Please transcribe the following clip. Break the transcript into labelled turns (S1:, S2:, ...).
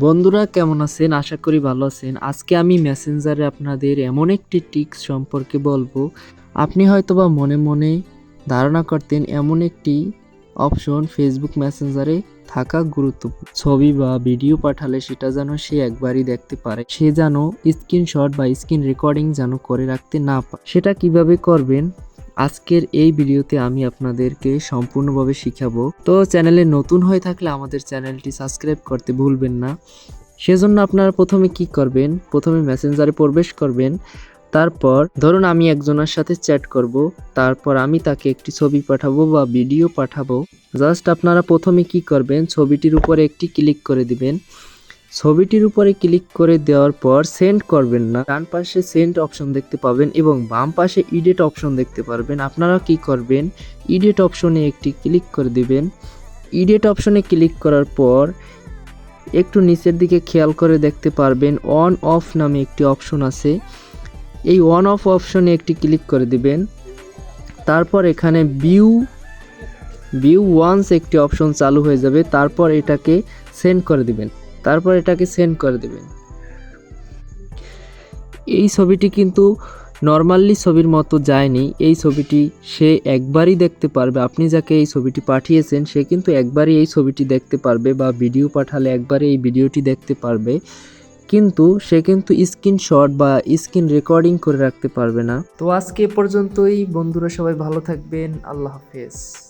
S1: বন্ধুরা, কেমন আছেন? আশা করি ভালো আছেন। আজকে আমি মেসেঞ্জারে আপনাদের এমন একটি টিক্স সম্পর্কে বলব। আপনি হয়তোবা মনে মনে ধারণা করতেন এমন একটি অপশন ফেসবুক মেসেঞ্জারে থাকা গুরুত্বপূর্ণ। ছবি বা ভিডিও পাঠালে সেটা যেন সে একবারই দেখতে পারে। সে যেন স্ক্রিনশট বা স্ক্রিন রেকর্ডিং যেন করে রাখতে না পারে। সেটা কীভাবে করবেন? আজকের এই ভিডিওতে আমি আপনাদেরকে সম্পূর্ণভাবে শিখাবো। তো চ্যানেলে নতুন হয়ে থাকলে আমাদের চ্যানেলটি সাবস্ক্রাইব করতে ভুলবেন না। সেজন্য আপনারা প্রথমে কি করবেন? প্রথমে মেসেঞ্জারে প্রবেশ করবেন। তারপর ধরুন আমি একজনের সাথে চ্যাট করব। তারপর আমি তাকে একটি ছবি পাঠাবো বা ভিডিও পাঠাবো। জাস্ট আপনারা প্রথমে কি করবেন? ছবিটির উপরে একটি ক্লিক করে দিবেন। ছবিটির উপরে ক্লিক করে দেওয়ার পর সেন্ড করবেন না। ডান পাশে সেন্ড অপশন দেখতে পাবেন এবং বাম পাশে ইডিট অপশন দেখতে পারবেন। আপনারা কি করবেন? ইডিট অপশনে একটি ক্লিক করে দিবেন। ইডিট অপশনে ক্লিক করার পর একটু নিচের দিকে খেয়াল করে দেখতে পারবেন, অন অফ নামে একটি অপশন আছে। এই অন অফ অপশনে একটি ক্লিক করে দিবেন। তারপর এখানে ভিউ ভিউ ওয়ান্স একটি অপশন চালু হয়ে যাবে। তারপর এটাকে সেন্ড করে দিবেন। তারপর এটাকে সেন্ড করে দেবেন। এই ছবিটি কিন্তু নর্মালি ছবির মতো যায়নি। এই ছবিটি সে একবারই দেখতে পারবে। আপনি যাকে এই ছবিটি পাঠিয়েছেন, সে কিন্তু একবারই এই ছবিটি দেখতে পারবে বা ভিডিও পাঠালে একবারে এই ভিডিওটি দেখতে পারবে। কিন্তু সে কিন্তু স্ক্রিনশট বা স্ক্রিন রেকর্ডিং করে রাখতে পারবে না। তো আজকে পর্যন্তই। বন্ধুরা সবাই ভালো থাকবেন। আল্লাহ হাফেজ।